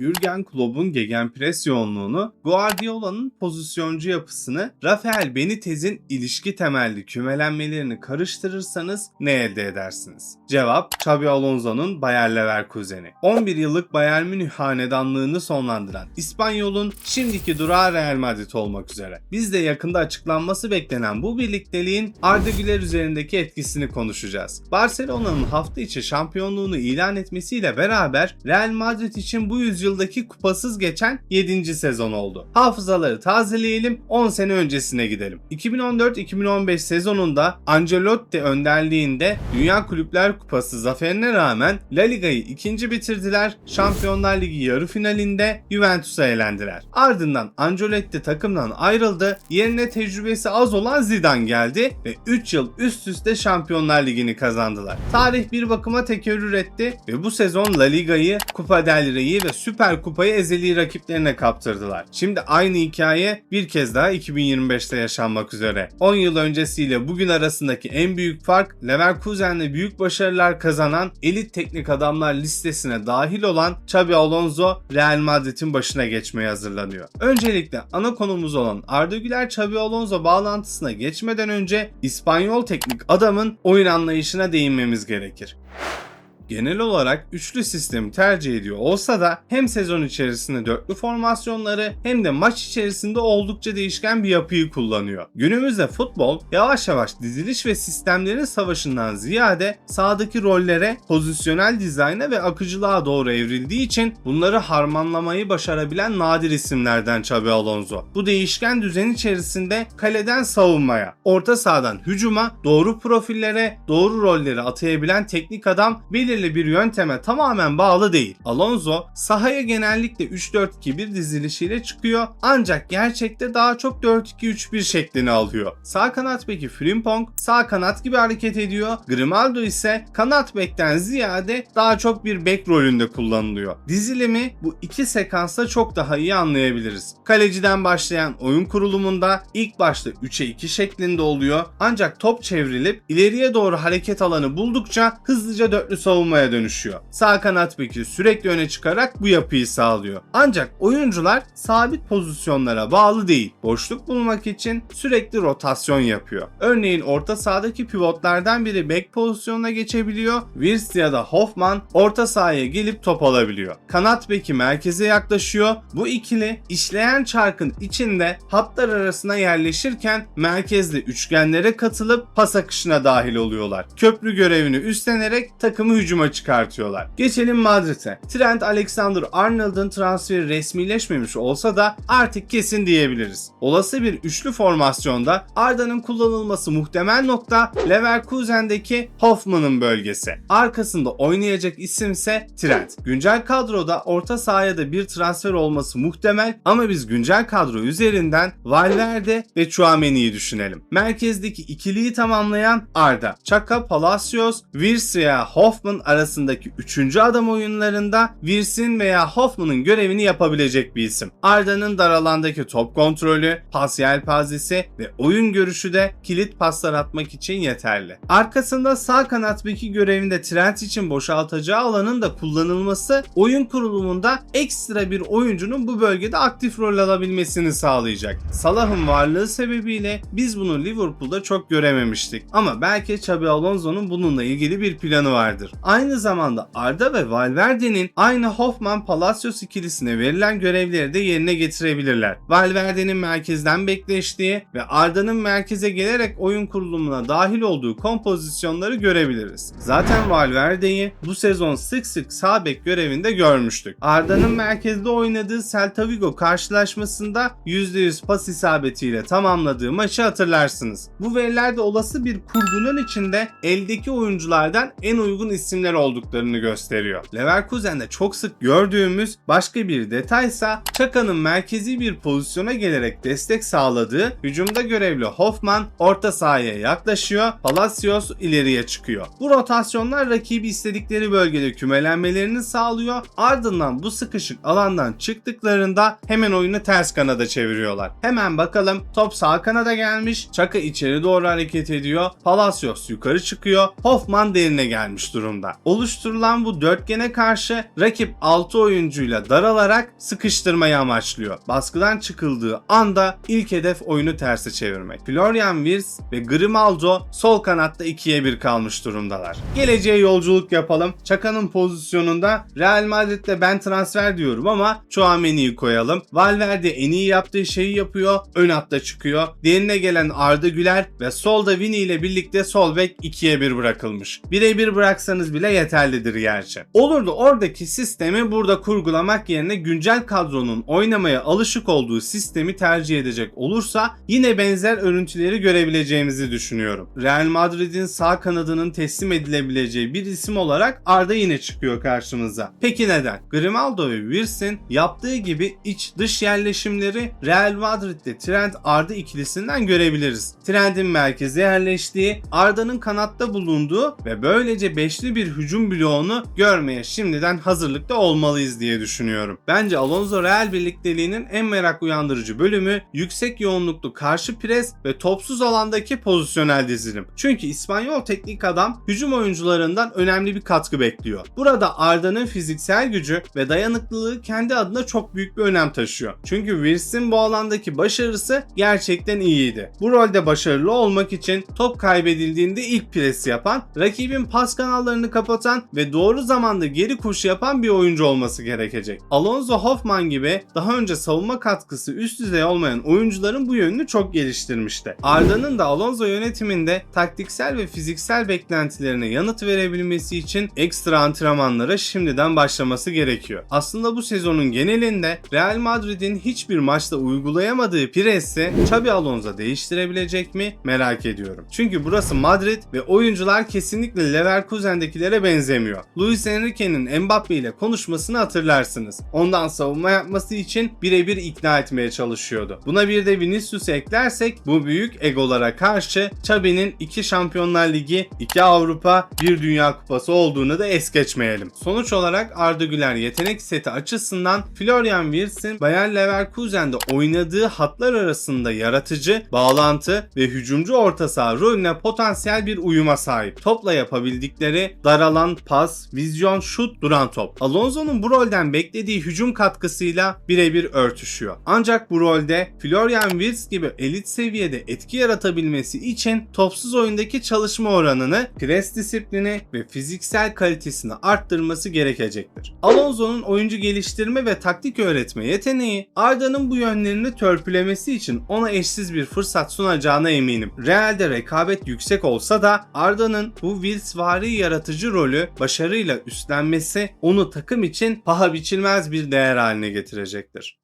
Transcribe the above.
Jurgen Klopp'un gegenpress yoğunluğunu, Guardiola'nın pozisyoncu yapısını, Rafael Benitez'in ilişki temelli kümelenmelerini karıştırırsanız ne elde edersiniz? Cevap Xabi Alonso'nun Bayer Leverkusen'i. 11 yıllık Bayern Münih hanedanlığını sonlandıran İspanyol'un şimdiki durağı Real Madrid olmak üzere. Biz de yakında açıklanması beklenen bu birlikteliğin Arda Güler üzerindeki etkisini konuşacağız. Barcelona'nın hafta içi şampiyonluğunu ilan etmesiyle beraber Real Madrid için bu yüzyıldaki kupasız geçen 7. sezon oldu. Hafızaları tazeleyelim 10 sene öncesine gidelim. 2014-2015 sezonunda Ancelotti önderliğinde Dünya Kulüpler Kupası zaferine rağmen La Liga'yı ikinci bitirdiler. Şampiyonlar Ligi yarı finalinde Juventus'a elendiler. Ardından Ancelotti takımdan ayrıldı. Yerine tecrübesi az olan Zidane geldi ve 3 yıl üst üste Şampiyonlar Ligi'ni kazandılar. Tarih bir bakıma tekerrür etti ve bu sezon La Liga'yı, Kupa del Rey'i ve Süper Kupayı ezeli rakiplerine kaptırdılar. Şimdi aynı hikaye bir kez daha 2025'te yaşanmak üzere. 10 yıl öncesiyle bugün arasındaki en büyük fark Leverkusen'le büyük başarılar kazanan elit teknik adamlar listesine dahil olan Xabi Alonso Real Madrid'in başına geçmeye hazırlanıyor. Öncelikle ana konumuz olan Arda Güler Xabi Alonso bağlantısına geçmeden önce İspanyol teknik adamın oyun anlayışına değinmemiz gerekir genel olarak üçlü sistemi tercih ediyor olsa da hem sezon içerisinde dörtlü formasyonları hem de maç içerisinde oldukça değişken bir yapıyı kullanıyor. Günümüzde futbol yavaş yavaş diziliş ve sistemlerin savaşından ziyade sahadaki rollere, pozisyonel dizayna ve akıcılığa doğru evrildiği için bunları harmanlamayı başarabilen nadir isimlerden Xabi Alonso. Bu değişken düzen içerisinde kaleden savunmaya, orta sahadan hücuma, doğru profillere, doğru rolleri atayabilen teknik adam belirli bir yönteme tamamen bağlı değil. Alonso sahaya genellikle 3-4-2-1 dizilişiyle çıkıyor ancak gerçekte daha çok 4-2-3-1 şeklini alıyor. Sağ kanat beki Frimpong sağ kanat gibi hareket ediyor. Grimaldo ise kanat bekten ziyade daha çok bir bek rolünde kullanılıyor. Dizilimi bu iki sekansta çok daha iyi anlayabiliriz. Kaleciden başlayan oyun kurulumunda ilk başta 3'e 2 şeklinde oluyor ancak top çevrilip ileriye doğru hareket alanı buldukça hızlıca dörtlü savunmaya dönüşüyor. Sağ kanat beki sürekli öne çıkarak bu yapıyı sağlıyor. Ancak oyuncular sabit pozisyonlara bağlı değil. Boşluk bulmak için sürekli rotasyon yapıyor. Örneğin orta sahadaki pivotlardan biri bek pozisyonuna geçebiliyor. Wirtz ya da Hoffman orta sahaya gelip top alabiliyor. Kanat beki merkeze yaklaşıyor. Bu ikili işleyen çarkın içinde hatlar arasına yerleşirken merkezde üçgenlere katılıp pas akışına dahil oluyorlar. Köprü görevini üstlenerek takımı hücuma çıkartıyorlar. Geçelim Madrid'e. Trent Alexander-Arnold'un transferi resmileşmemiş olsa da artık kesin diyebiliriz. Olası bir üçlü formasyonda Arda'nın kullanılması muhtemel nokta Leverkusen'deki Hoffman'ın bölgesi. Arkasında oynayacak isimse Trent. Güncel kadroda orta sahaya da bir transfer olması muhtemel ama biz güncel kadro üzerinden Valverde ve Chouameni'yi düşünelim. Merkezdeki ikiliyi tamamlayan Arda. Chaka Palacios, veya Hoffman arasındaki üçüncü adam oyunlarında Wirtz'in veya Hoffman'ın görevini yapabilecek bir isim. Arda'nın dar alandaki top kontrolü, pas yelpazesi ve oyun görüşü de kilit paslar atmak için yeterli. Arkasında sağ kanat beki görevinde Trent için boşaltacağı alanın da kullanılması oyun kurulumunda ekstra bir oyuncunun bu bölgede aktif rol alabilmesini sağlayacak. Salah'ın varlığı sebebiyle biz bunu Liverpool'da çok görememiştik. Ama belki Xabi Alonso'nun bununla ilgili bir planı vardır. Aynı zamanda Arda ve Valverde'nin aynı Hoffman Palacios ikilisine verilen görevleri de yerine getirebilirler. Valverde'nin merkezden bekleştiği ve Arda'nın merkeze gelerek oyun kurulumuna dahil olduğu kompozisyonları görebiliriz. Zaten Valverde'yi bu sezon sık sık sağ bek görevinde görmüştük. Arda'nın merkezde oynadığı Celta Vigo karşılaşmasında %100 pas isabetiyle tamamladığı maçı hatırlarsınız. Bu verilerde olası bir kurgunun içinde eldeki oyunculardan en uygun isimler olduklarını gösteriyor. Leverkusen'de çok sık gördüğümüz başka bir detaysa Çaka'nın merkezi bir pozisyona gelerek destek sağladığı hücumda görevli Hoffman orta sahaya yaklaşıyor, Palacios ileriye çıkıyor. Bu rotasyonlar rakibi istedikleri bölgede kümelenmelerini sağlıyor. Ardından bu sıkışık alandan çıktıklarında hemen oyunu ters kanada çeviriyorlar. Hemen bakalım top sağ kanada gelmiş. Çaka içeri doğru hareket ediyor. Palacios yukarı çıkıyor. Hoffman derine gelmiş durumda. Oluşturulan bu dörtgene karşı rakip 6 oyuncuyla daralarak sıkıştırmayı amaçlıyor. Baskıdan çıkıldığı anda ilk hedef oyunu terse çevirmek. Florian Wirtz ve Grimaldo sol kanatta 2'ye 1 kalmış durumdalar. Geleceğe yolculuk yapalım. Çaka'nın pozisyonunda Real Madrid'de ben transfer diyorum ama Chouameni'yi koyalım. Valverde en iyi yaptığı şeyi yapıyor. Ön hatta çıkıyor. Diğerine gelen Arda Güler ve solda Vini ile birlikte sol bek 2'ye 1 bırakılmış. 1'e 1 bıraksanız bile yeterlidir gerçi. Olurdu oradaki sistemi burada kurgulamak yerine güncel kadronun oynamaya alışık olduğu sistemi tercih edecek olursa yine benzer örüntüleri görebileceğimizi düşünüyorum. Real Madrid'in sağ kanadının teslim edilebileceği bir isim olarak Arda yine çıkıyor karşımıza. Peki neden? Grimaldo ve Wirtz'in yaptığı gibi iç dış yerleşimleri Real Madrid'de Trent Arda ikilisinden görebiliriz. Trent'in merkeze yerleştiği, Arda'nın kanatta bulunduğu ve böylece beşli bir hücum bloğunu görmeye şimdiden hazırlıkta olmalıyız diye düşünüyorum. Bence Alonso Real birlikteliğinin en merak uyandırıcı bölümü yüksek yoğunluklu karşı pres ve topsuz alandaki pozisyonel dizilim. Çünkü İspanyol teknik adam hücum oyuncularından önemli bir katkı bekliyor. Burada Arda'nın fiziksel gücü ve dayanıklılığı kendi adına çok büyük bir önem taşıyor. Çünkü Wirtz'in bu alandaki başarısı gerçekten iyiydi. Bu rolde başarılı olmak için top kaybedildiğinde ilk pres yapan, rakibin pas kanallarını kapatan ve doğru zamanda geri koşu yapan bir oyuncu olması gerekecek. Alonso Hoffman gibi daha önce savunma katkısı üst düzey olmayan oyuncuların bu yönünü çok geliştirmişti. Arda'nın da Alonso yönetiminde taktiksel ve fiziksel beklentilerine yanıt verebilmesi için ekstra antrenmanlara şimdiden başlaması gerekiyor. Aslında bu sezonun genelinde Real Madrid'in hiçbir maçta uygulayamadığı presi Xabi Alonso değiştirebilecek mi merak ediyorum. Çünkü burası Madrid ve oyuncular kesinlikle Leverkusen'dekilere benzemiyor. Luis Enrique'nin Mbappe ile konuşmasını hatırlarsınız. Ondan savunma yapması için birebir ikna etmeye çalışıyordu. Buna bir de Vinicius'u eklersek bu büyük egolara karşı Xabi'nin 2 Şampiyonlar Ligi, 2 Avrupa, 1 Dünya Kupası olduğunu da es geçmeyelim. Sonuç olarak Arda Güler yetenek seti açısından Florian Wirtz'in Bayer Leverkusen'de oynadığı hatlar arasında yaratıcı, bağlantı ve hücumcu orta saha rolüne potansiyel bir uyuma sahip. Topla yapabildikleri daralan pas, vizyon, şut, duran top. Alonso'nun bu rolden beklediği hücum katkısıyla birebir örtüşüyor. Ancak bu rolde Florian Wirtz gibi elit seviyede etki yaratabilmesi için topsuz oyundaki çalışma oranını, pres disiplini ve fiziksel kalitesini arttırması gerekecektir. Alonso'nun oyuncu geliştirme ve taktik öğretme yeteneği Arda'nın bu yönlerini törpülemesi için ona eşsiz bir fırsat sunacağına eminim. Real'de rekabet yüksek olsa da Arda'nın bu Wills-vari yaratıcı rolü başarıyla üstlenmesi onu takım için paha biçilmez bir değer haline getirecektir.